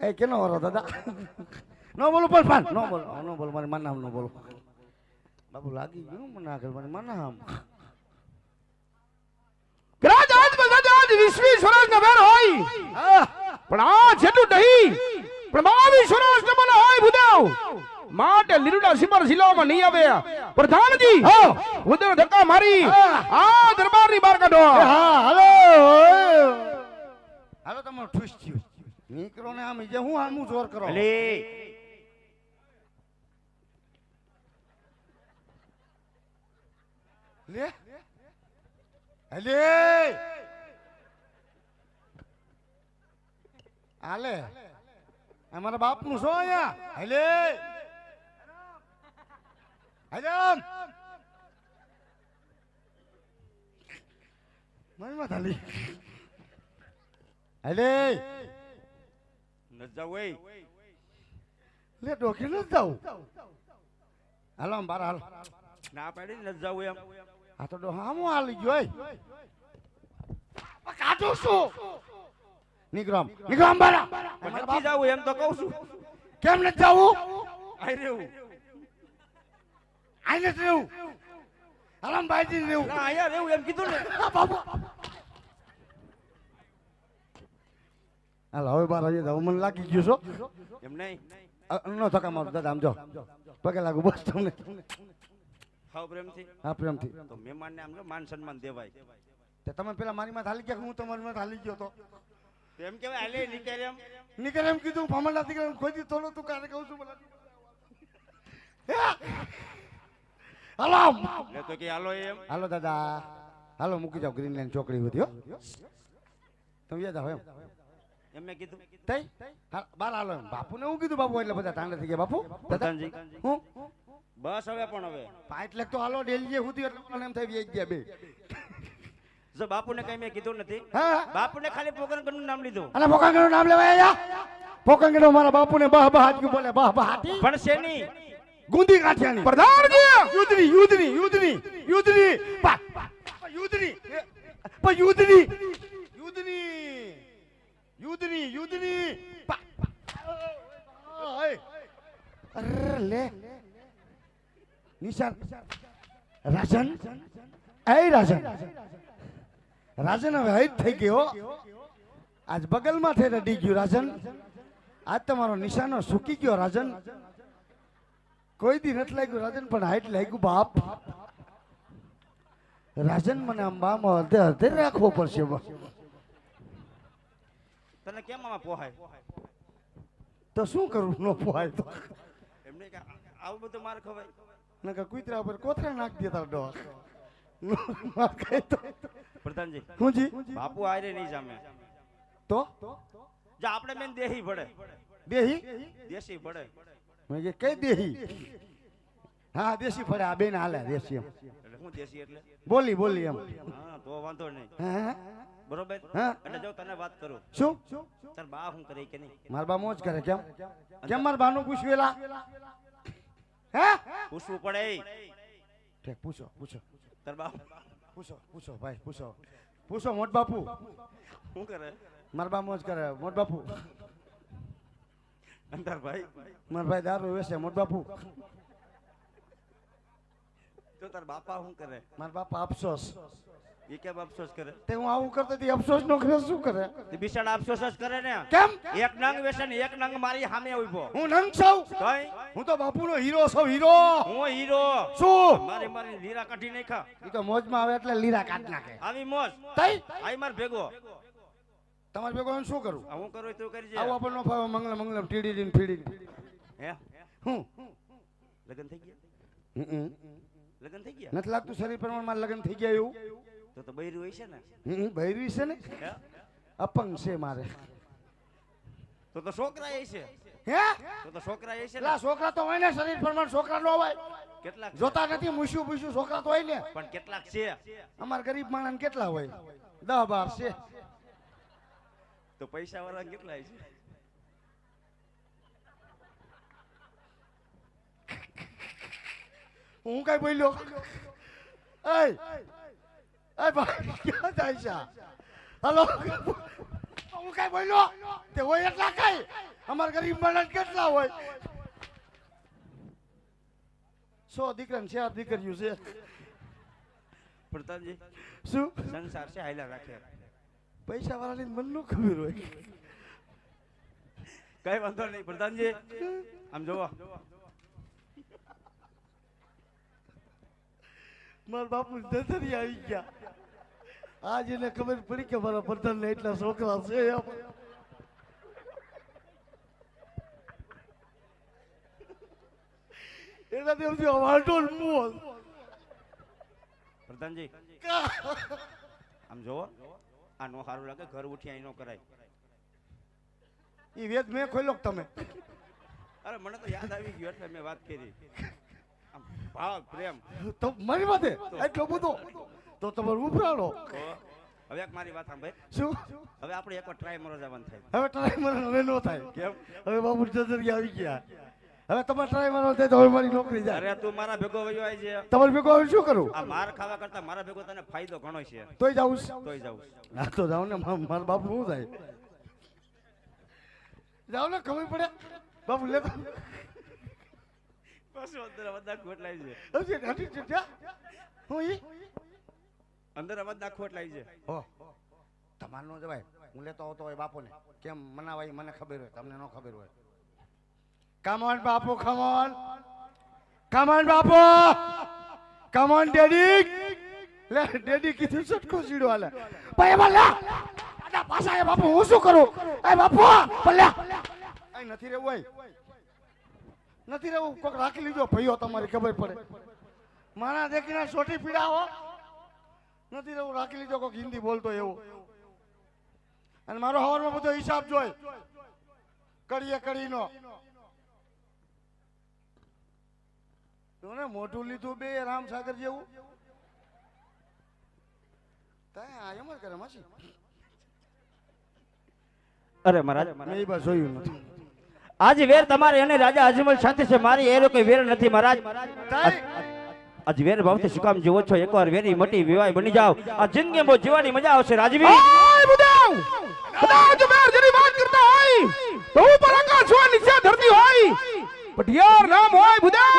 એ કેનો વારો દાદા? નો બોલો પણ પાન નો બોલો નો બોલો મારી માનામ નો બોલો. બાબુ લાગી ગયું મને આગળ મારી માનામ રાજ આજ બધા આજ વિશ્વી સ્વરાજ ને વેર હોય પણ આ જેટલું નહીં પણ બાવીસ સ્વરાજ ને મને હોય ભૂદેવ માટે લીરુડા સિમર જિલ્લામાં નહીં આવે. પ્રધાનજી હા. ભૂદેવ ધક્કા મારી. આ દરબારની બહાર કાઢો. હા હાલો. હાલો તમારું ઠુસ થયું. નીકળો ને આમ જે હું આમું જોર કરો? લે. અલે હાલે. અમારા બાપનું શું અહીંયા? હલે. હજામ મનમાં થાલી હલે લે ડોકે ન જાઉં હાલો આમ બાર હાલ ના પાડી ને જાવું એમ આ તો ડો હામો હાલી ગયો એ કાઢું આમ નીકળો આમ બારા નથી જાવું એમ તો કહું છું કેમ ન જાવું આઈ રેવું આઈ નથી રહેવું. બાજી રહેવું. ના અહીંયા રેવું એમ કીધું ને. હાલ હવે બાર હજી જાવ મને લાગી ગયું છો એમ નહીં. નો થકા મારું દાદા આમ જો. પગે લાગુ બસ તમને. હા પ્રેમથી. હા પ્રેમથી. તો મહેમાનને આમ જો માન સન્માન દેવાય. તે તમે પેલા મારી માં હાલી ગયા હું તમારી માં હાલી ગયો તો? એમ કેવાય હાલે નીકળે એમ. નીકળે એમ કીધું ફામડા દીકરા ખોજી થોડો તું કારે કહું છું બોલા હાલો લે તો કે હાલો એમ. હાલો દાદા. હાલો મૂકી જાવ ગ્રીનલેન્ડ ચોકડી હતી હો. તમે યાદ આવો એમ. એમને મેં કીધું. તઈ? હા બાર હાલો એમ. બાપુને હું કીધું બાપુ? એટલે બધા ઠાંડા થઈ ગયા. બાપુ? દાદાજી હું? બસ હવે પણ હવે. પાંચ લાખ તો હાલો ડેલી સુધી એટલે મને એમ થઈ ગયા બે. જો બાપુને કઈ મેં કીધું નથી. હા બાપુને ખાલી પોકરણનું નામ લીધું. અને પોકાંગનું નામ લેવાય પોકાંગનો મારા બાપુને બહ બહ હાચકું બોલે બહ બહ પણ શેની? ગુંદી કાઠિયાની પ્રધાનજી! યુદ્ધની યુદ્ધની યુદ્ધની યુદ્ધની. પા યુદ્ધની. પા યુદ્ધની. યુદ્ધની યુદ્ધની યુદ્ધની. પા. અરે લે નિશાન. રાજન? એ રાજન. રાજન હવે હૈદ થઈ ગયો આજ બગલમાં થઈ રડી ગયું રાજન. આજ તમારો નિશાનો સૂકી ગયો રાજન. કોઈ દી નથી લાગ્યું રાજન પણ હાઈટ લાગ્યું બાપ. રાજન મને આમ બામાં અર્ધે અર્ધે રાખવો પડશે તને કેમ આમાં પોહાય? તો શું કરું ન પોહાય તો. એમને આવું બધું માર ખવાય. નકર કુતરા ઉપર કોથરા નાખ દેતા ડો માર ખાય તો. પ્રધાનજી હું જી? બાપુ આયરે નહીં જામે. તો? જો આપણે બેન દેહી પડે દેહી? દેશી પડે મેં કે કઈ દેહી. હા દેશી ફરે આ બેન હાલે દેશી એમ. હું દેશી એટલે? બોલી બોલી એમ. હા તો વાંધો નહીં. હા બરોબર? હા. એટલે જો તને વાત કરું. શું? તાર બા શું કરે કે નહીં? માર બા મોજ કરે કેમ? કેમ માર બાનું પૂછવેલા હે? પૂછવું પડે ઠીક પૂછો પૂછો. તાર બા? પૂછો પૂછો ભાઈ પૂછો. પૂછો મોટ બાપુ. શું કરે? માર બા મોજ કરે મોટ બાપુ. અને તાર ભાઈ માર ભાઈ દારૂ વેચે મોટ બાપુ. તો તાર બાપા શું કરે? માર બાપા અફસોસ. એ કેમ અફસોસ કરે? તે હું આવું કરતો હતી અફસોસ નો કરે શું કરે? તે બિચારા અફસોસ જ કરે ને. કેમ? એક નંગ વેસે ને એક નંગ મારી સામે ઊભો. હું નંગ છું? કઈ હું તો બાપુનો હીરો છું હીરો. હું હીરો. શું? મારી મારી લીરા કાઢી નાખા એ તો મોજમાં આવે એટલે લીરા કાઢ નાખે. આવી મોજ. તઈ? આઈ માર ભેગો. તમારે ભેગો શું કરું? હું કરું તું કરજે આવું આપણને ફાવે મંગલ મંગલમ ટીડી દીન ફીડી હે? હું? લગન થઈ ગયા. લગન થઈ ગયા? નથી લાગતું શરીર પ્રમાણમાં લગ્ન થઈ ગયા એવું? તો તો બૈરું હોય છે ને. હમ, બૈરી છે ને? અપંગ છે મારે. તો તો છોકરા એ છે. હે? તો તો છોકરા એ છે લા છોકરા તો હોય ને શરીર પ્રમાણ છોકરા નો હોય. કેટલાક જોતા નથી મૂસ્યું પૂસ્યું છોકરા તો હોય ને. પણ કેટલાક છે. અમાર ગરીબ માણસ કેટલા હોય? દહ બાર છે. તો પૈસા વાળા કેટલા છે? હું કઈ બોલ્યો? એય એ ભાઈ ક્યાં થાય છે? હલો. હું કઈ બોલ્યો? તે હોય એટલા કઈ? અમારા ગરીબ માણસ કેટલા હોય? સો દીકરા ચાર દીકરીઓ છે. પ્રધાનજી શું? સંસાર છે હાઈલા રાખે. પૈસા વાળાની મનનું ખબર હોય. કઈ વાંધો નહીં પ્રધાનજી. આમ જોવો. મારા બાપુ દસરી આવી ગયા. આજ એને ખબર પડી કે મારા પ્રધાન ને એટલા છોકરા છે એના દેવજી સૌથી વાંઢો મોલ પ્રધાનજી. આમ જોવો. આ નો સારું લાગે ઘર ઉઠી એનો કરાય. એ વેદ મેં ખોલ્યો તમે? અરે મને તો યાદ આવી ગયું એટલે મેં વાત કરી. ભાવ પ્રેમ. તો મારી માથે એટલો બધો? તો તમારું ઉભરાડો હવે એક મારી વાત સાંભળે. શું? હવે આપણે એકવાર ટ્રાય મરો જવાનું થાય. હવે ટ્રાય મરો હવે નો થાય. કેમ? હવે બાબુ જજરી આવી ગયા. હવે તમારે ડ્રાઈવર હોય તો હવે મારી નોકરી જાય. અરે તું મારા ભેગો વયો આવી છે. તમારે ભેગો હવે શું કરું? આ માર ખાવા કરતા મારા ભેગો તને ફાયદો ઘણો છે. તોય જાઉં તોય જાઉં ના તો જાવ ને મારા બાપુ શું થાય? જાવ ને ખબર પડે? બાપુ લે પાછું અંદર બધા ખોટ લાવી છે. હજી હજી છે હું ઈ? અંદર બધા ખોટ લાવી છે. હો. તમારે નો જવાય. હું લેતો આવતો હોય બાપોને. કેમ મનાવાય મને ખબર હોય. તમને ન ખબર હોય. કમોન બાપુ કમોન કમોન બાપુ on, ડેડી લે ડેડી કીધું સટકો સીડો હાલે. ભાઈ એમાં લે. આડા પાછા એ બાપુ હું શું કરું? એ બાપુ ભલે એ નથી રહેવું નથી રહેવું કોક રાખી લીધો. ભાઈઓ તમારી ખબર પડે. મારા દેખીને સોટી પીડાવો. નથી રહેવું રાખી લીધો કોક હિન્દી બોલતો એવું. અને મારો હવારમાં બધો હિસાબ જોય. કડીએ કડીનો તું ને મોટું લીધું બે રામ સાગર જેવું એમ જ કરે માસી. અરે મહારાજ મેં એ બસ જોયું નથી. આજ વેર તમારે અને રાજા અજમલ સાથે છે મારી એનો કોઈ વેર નથી મહારાજ. તાય! આજ વેર ભાવથી શું કામ જીવો છો એકવાર વેરી મટી વિવાય બની જાવ આ જિંદગી બહુ જીવાની મજા આવશે રાજવી ઓય બુદેવ! કદાચ જો મેર જેની વાત કરતા હોય તો ઉપર આકાશ હોય નીચે ધરતી હોય. પટિયાર નામ હોય બુદેવ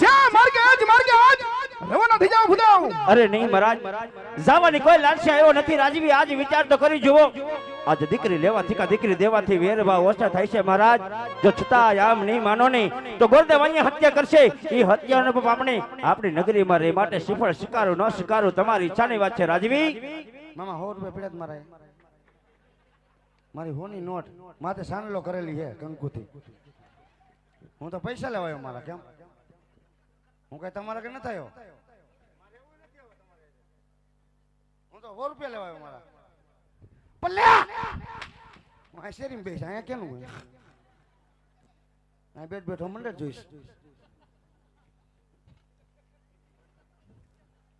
જ્યાં માર્ગે આજ માર્ગે આજ રવાના થઈ જાવ બુદેવ અરે નહીં મહારાજ જાવાની કોઈ લાલસી આવ્યો નથી રાજવી આજ વિચાર તો કરી જુઓ. આજ દીકરી લેવાથી કા દીકરી દેવાથી વેર ભાવ ઓછા થાય છે મહારાજ. જો છતાં આમ નહીં માનો નહીં તો ગોરદેવ અહીંયા હત્યા કરશે. એ હત્યાનો આપણે આપણી નગરીમાં રહે માટે સિફળ સ્વીકારો ન સ્વીકારું તમારી ઈચ્છાની વાત છે રાજવી. મામા હોર રૂપિયા પીડા મારા મારી હોની નોટ માથે સાનલો કરેલી છે કંકુથી હું તો પૈસા લેવાયો મારા કેમ? હું કઈ તમારા કે ન થયો હું તો સો રૂપિયા લેવાયો મારા. પલ્યા હું આ શેરીમાં બેસ, અહીંયા કેનું હોય? અહીં બેઠ બેઠો મંડળ જોઈશ.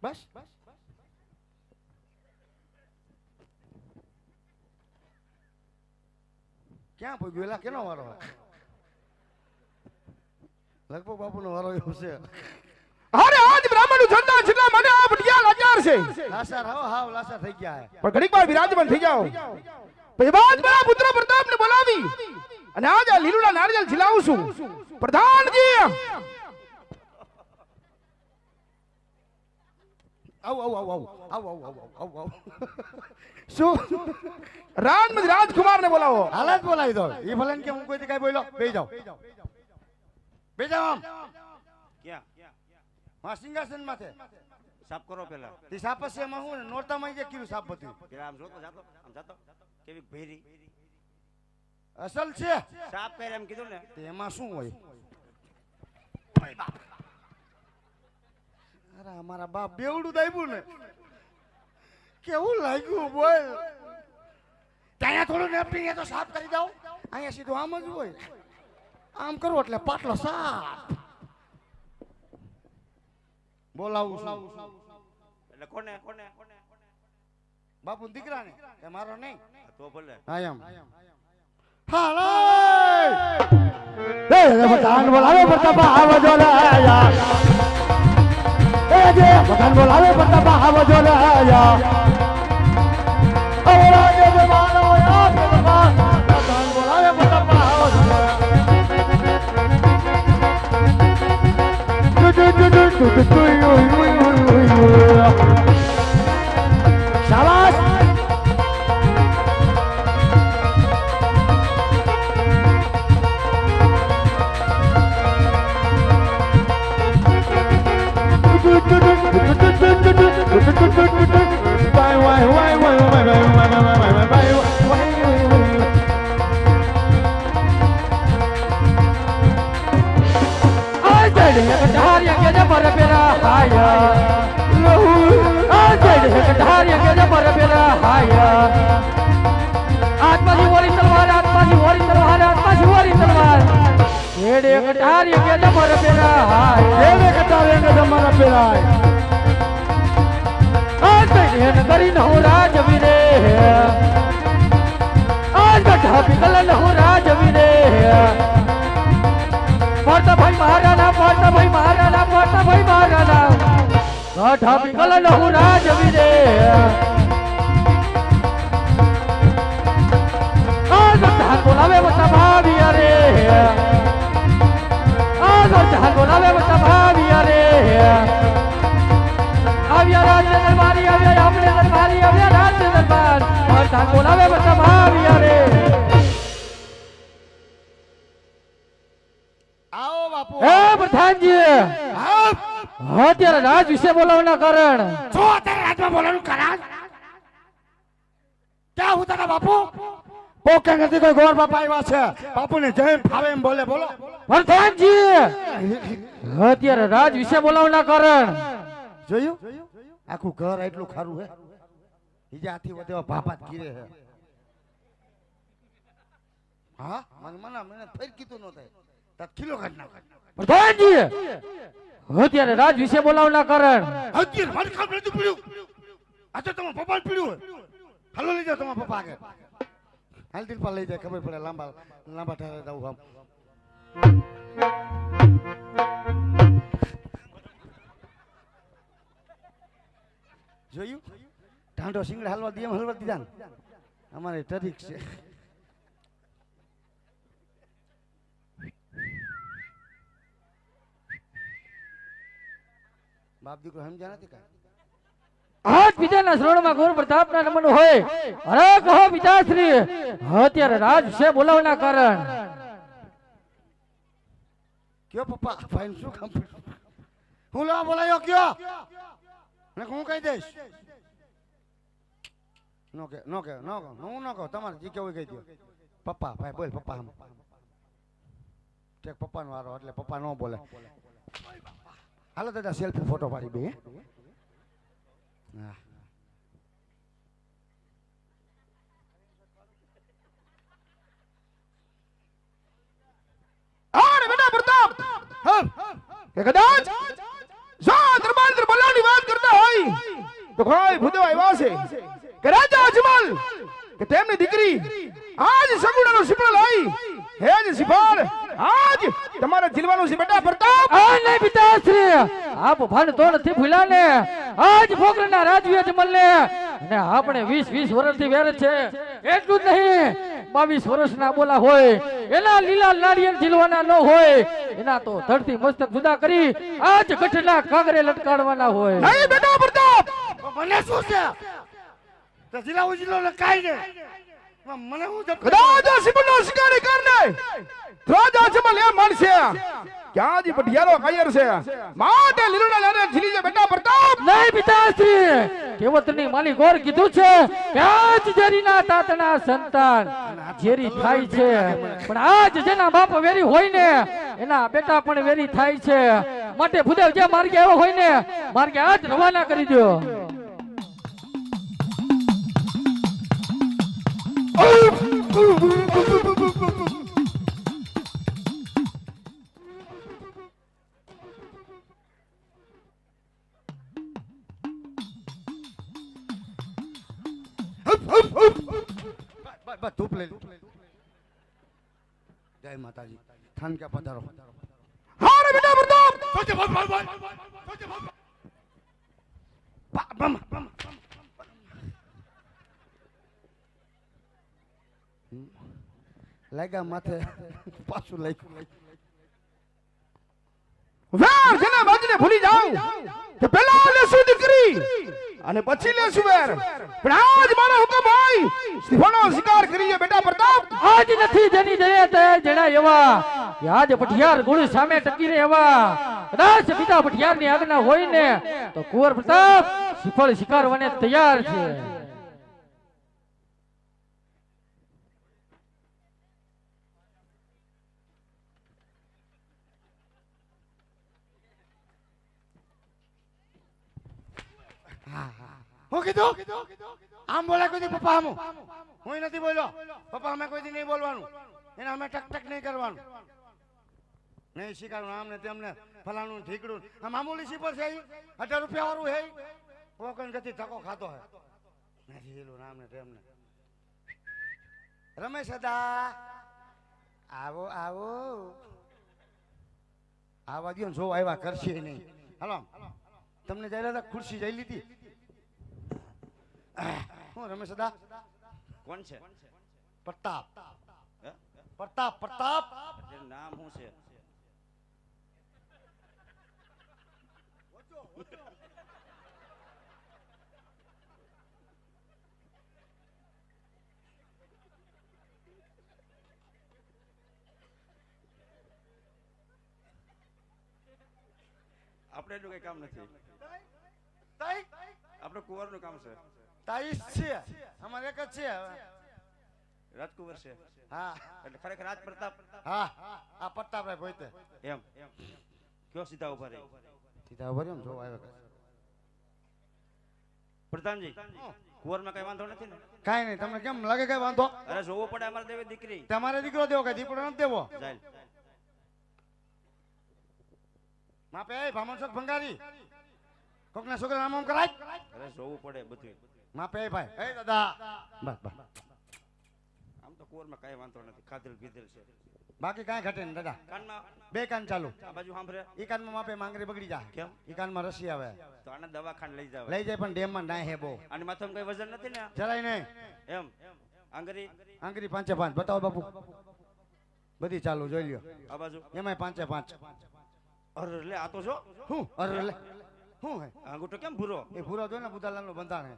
બસ. ક્યાં પૂગ્યું? એલા કેનો વારો? લગભગ બાપુનો વારો એવો છે. અરે આજ બ્રાહ્મણનું જનતા જેટલા મને આ પટિયાર લાચાર છે. લાસાર હાવ હાવ લાસાર થઈ ગયા પણ ઘડીક વાર વિરાજમાન થઈ જાઓ. પછી બાદ મારા પુત્ર પ્રતાપને બોલાવી અને આજ આ લીલુડા નારિયેલ ખીલાવું છું. પ્રધાનજી! આવ આવ આવ આવ આવ આવ આવ આવ શું? રાજ રાજકુમાર ને બોલાવો. જ બોલાવી દો. એ ભલે કે હું કોઈ કઈ બોલ્યો બે જાઓ. બે જાઓ આમ ક્યાં? હા સિંહાસન માથે સાફ કરો પેલા તે સાપસ એમાં હું ને નોરતામાં જે કીધું સાપ બધું? પેલા આમ જોતો જાતો આમ જાતો. કેવી ભેરી. અસલ છે. સાપ કરે એમ કીધું ને. તે એમાં શું હોય? અરે અમારા બાપ બેવડું દાઈબું ને. કેવું લાગ્યું બોલ. ત્યાં થોડું નેપટી તો સાફ કરી દઉં. અહીંયા સીધું આમ જ હોય. આમ કરો એટલે પાટલો સાફ. બોલાવું છું. એટલે કોને? કોને કોને બાપુ દીકરાને? કે મારો નહીં. તો ભલે. હા એમ. હાલો! એ બોલાવે લાયા પઠાણ બોલાવે પ્રતાપ આવજો રે આયા અવરા આત્માજી વોરી તલવાર આત્માજી વોરી તલવાર આત્માજી વોરી તલવાર. એડે કટારી કે જબર પેરા હાય. દેવે કટારે અંગે તમારા પેરાય આજ બેન કરી ન હું રાજ વિરે આજ ગઢા પીગલ ન હું રાજ વિરે ગઢા પીગલ ન હું રાજ વિરે વિશે બોલાવવાના કારણ. જો અત્યારે રાજમાં બોલવાનું કારણ ક્યાં હું તારા બાપુ? પોકે નથી કોઈ ગોર બાપા આવ્યા છે. બાપુને જેમ ફાવે એમ બોલે બોલો. વર્ધનજી અત્યારે રાજ વિશે બોલાવવાના કારણ. જોયું? આખું ઘર એટલું ખારું હે. બીજાથી વધે બાપા જ કીરે હે. હા? મને મને મને ફેર કીધું ન થાય. તાર કિલો કાઢ નાખ. પ્રધાનજી અત્યારે રાજ વિશે બોલાવના કારણ. અત્યારે મારી કામ નથી પીડ્યું. આ તો તમારા પપ્પા પીડ્યું હાલો લઈ જાઓ તમારા પપ્પા આગળ. હાલ દિન પર લઈ જાય, ખબર પડે લાંબા લાંબા ઠરે જાવ આમ. જોયું? ઢાંઢો સિંગડા હલવા દે એમ હલવા દીધા અમારે તરીક છે. બાપ દીકરો સમજ્યા નથી કાંઈ? આજ બીજાના શ્રોણમાં ગોર પ્રતાપના નમન હોય. અરે કહો પિતાશ્રી અત્યારે રાજ વિશે બોલાવવાના કારણ. કયો પપ્પા? ભાઈ શું કામ પડ્યું? હું લેવા બોલાયો કયો? ને હું કહી દઈશ. નો કે નો કે નો કહો. હું ન કહું તમારે જે કેવું કહી દો. પપ્પા ભાઈ બોલ પપ્પા આમ ઠેક પપ્પાનો વારો એટલે પપ્પા ન બોલે. હાલો દાદા સેલ્ફી ફોટો પાડી બે, હે? કે કદાચ જો દરબાર દરબારની વાત કરતા હોય, તો કોઈ ભૂદેવ આવ્યા છે કે રાજા અજમલ? કે તેમની દીકરી આજ સગુણાનો સિપડો લઈ. હે જ સિપાળ આજ તમારા જીલવાનું છે બેટા પ્રતાપ આ નહીં પિતાશ્રી આપ ભાન તો નથી ભૂલ્યા ને આજ ફોકરના રાજવીય જમલને અને આપણે 20 20 વર્ષથી વેર છે. એટલું જ નહીં 22 વર્ષના બોલા હોય એના લીલા નાળિયેર જીલવાના ન હોય એના તો ધરતી મસ્તક જુદા કરી આજ ગઠના કાગરે લટકાડવાના હોય. નહીં બેટા પ્રતાપ મને શું છે? તો જિલ્લા ઉજિલ્લો ને કાંઈ નહીં. મને હું આ સિપડનો શિકારી કરને રાજા અજમલ એમ માનશે. ક્યાં જી પઢિયારો કાયર છે? માટે લીલુડા લારે ઝીલી જે બેટા પ્રતાપ. નહીં પિતાશ્રી કેવતની માલી ગોર કીધું છે? ક્યાં જેરીના તાતના સંતાન જેરી થાય છે. પણ આજ જેના બાપ વેરી હોય ને એના બેટા પણ વેરી થાય છે. માટે ભૂદેવ જે માર્ગે આવ્યો હોય ને માર્ગે આજ રવાના કરી દો ધૂપ લઈ જય માતાજી. થાન કે પધારો? હારે બેટા પ્રતાપ લાગ્યા માથે પાછું લખ્યું. વેર જેને બાજને ભૂલી જાઉં કે પેલા લેશું દીકરી અને પછી લેશું વેર. પણ આજ મારો હુકમ હોય સિંહણો શિકાર કરીએ બેટા પ્રતાપ. આજ નથી જેની જડે તે જણા એવા. કે આજ પઠિયાર ગુણ સામે ટકીને એવા. કદાચ પિતા પઠિયારની આજ્ઞા હોય ને તો કુંવર પ્રતાપ સિફળ શિકારવાને તૈયાર છે. હું આમ બોલા કોઈ પપ્પા આમ હું નથી બોલ્યો. પપ્પા અમે કોઈ નહીં બોલવાનું. એને અમે ટક ટક નહીં કરવાનું. નહીં શીખવાનું આમને તેમને ફલાણું ઠીકડું આ મામૂલી સીપર છે? અઢાર રૂપિયા વાળું હે કોકન ગતિ ધક્કો ખાતો હે. નથી એલું આમને તેમને રમેશ હતા આવો આવો. આવા ગયો જો આવ્યા કરશે નહીં. હાલો. તમને જઈ રહ્યા ખુરશી જઈ લીધી હું રમેશ દાદા કોણ છે? પ્રતાપ. પ્રતાપ પ્રતાપ. નામ શું છે? આપણે એટલું કઈ કામ નથી. આપણે કુંવરનું કામ છે. તાઈસ છે. અમારે એક જ છે હવે. રાજકુંવર છે. હા. એટલે ખરેખર રાજ પ્રતાપ હા. આ પ્રતાપભાઈ ભોઈતે એમ. કયો સીધા ઊભા રહી? સીધા ઊભા રહ્યો જો આવ્યા. પ્રધાનજી કુંવરમાં કઈ વાંધો નથી ને? કાંઈ નહીં. તમને કેમ લાગે કઈ વાંધો? અરે જોવો પડે અમારે દેવી દીકરી. તમારે દીકરો દેવો કઈ દીકરો નથી દેવો? માપે ભામણ ભંગારી. કોકના છોકરા નામ આમ કરાય. અરે જોવું પડે બધું માપે ભાઈ. એ દાદા. બસ બસ. આમ તો કોરમાં કઈ વાંધો નથી. ખાધેલ પીધેલ છે. બાકી કાંઈ ઘટે નહીં દાદા. કાનમાં? બે કાન ચાલુ. આ બાજુ સાંભળે. ઈ કાનમાં માપે માંગરી બગડી જાય. કેમ? ઈ કાનમાં રસી આવે. તો આને દવાખાને લઈ જાવ લઈ જાય પણ ડેમમાં ના હે બહુ. અને માથામાં કઈ વજન નથી ને? જરાય નહીં. એમ? આંગરી આંગરી પાંચે પાંચ. બતાવો બાપુ. બધી ચાલુ જોઈ લ્યો. આ બાજુ? એમાંય પાંચે પાંચ. અરે લે આ તો જો. હું? અરે લે. હું હે? અંગૂઠો કેમ ભૂરો? એ ભૂરો જો ને બુધાલાલનું બંધાણ હે.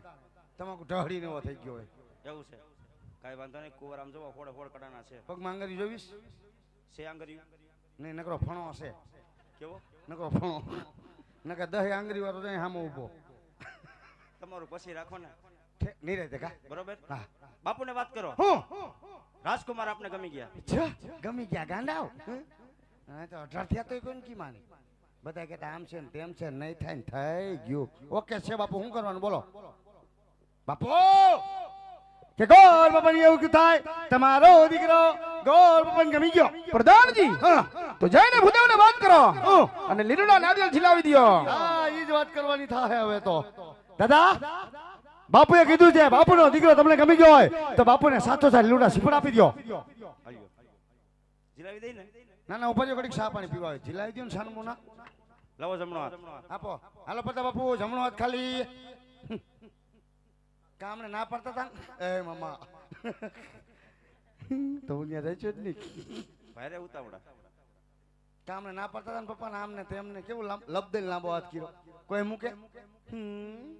તમાકુ ઢહડી એવો થઈ ગયો હોય. એવું છે. કઈ વાંધો નહીં કુંવર આમ જોવા ફોડ ફોડ કડાના છે. પગમાં આંગળી જોવીશ છે આંગરી નહીં નકરો ફણો હશે. કેવો? નકરો ફણો. નકર દહે આંગરી વાળો જાય સામે ઊભો. તમારું પછી રાખો ને. રહેતે કા? બરોબર? હા. બાપુને વાત કરો. હું? રાજકુમાર આપને ગમી ગયા. છ ગમી ગયા ગાંડા તો અઢાર થયા તો કોઈ કી માની? બધા કહેતા આમ છે ને તેમ છે ને નહીં થાય ને થઈ ગયું. ઓકે છે બાપુ શું કરવાનું? બોલો. બાપુ! કે ગોર બાપાની એવું કયું થાય તમારો દીકરો ગોર બાપાને ગમી ગયો. પ્રધાનજી હા. તો જઈને ભૂદેવને વાત કરો. હું. અને લીલડા નારિયેળ છીલાવી દ્યો. હા એ જ વાત કરવાની થાય હવે તો. દાદા બાપુએ કીધું છે બાપુનો દીકરો તમને ગમી ગયો હોય તો બાપુને સાચો સાત લીલડા સિફડ આપી દો. જીલાવી દઈ ને. ના ના ઉપર કડીક ચા પાણી પીવા. જીલાવી દો ને સાનું મોના. લાવો જમણો હાથ. આપો. હાલો પતા બાપુ જમણો હાથ ખાલી. કામને ના પડતા તા? એ મામા. તો હું ત્યાં રહેજો જ નહીં. ભારે ઉતાવળા. કામને ના પડતા તા ને પપ્પા ને આમને તેમને કેવું લબદે લાંબો હાથ કર્યો? કોઈ મૂકે? હમ.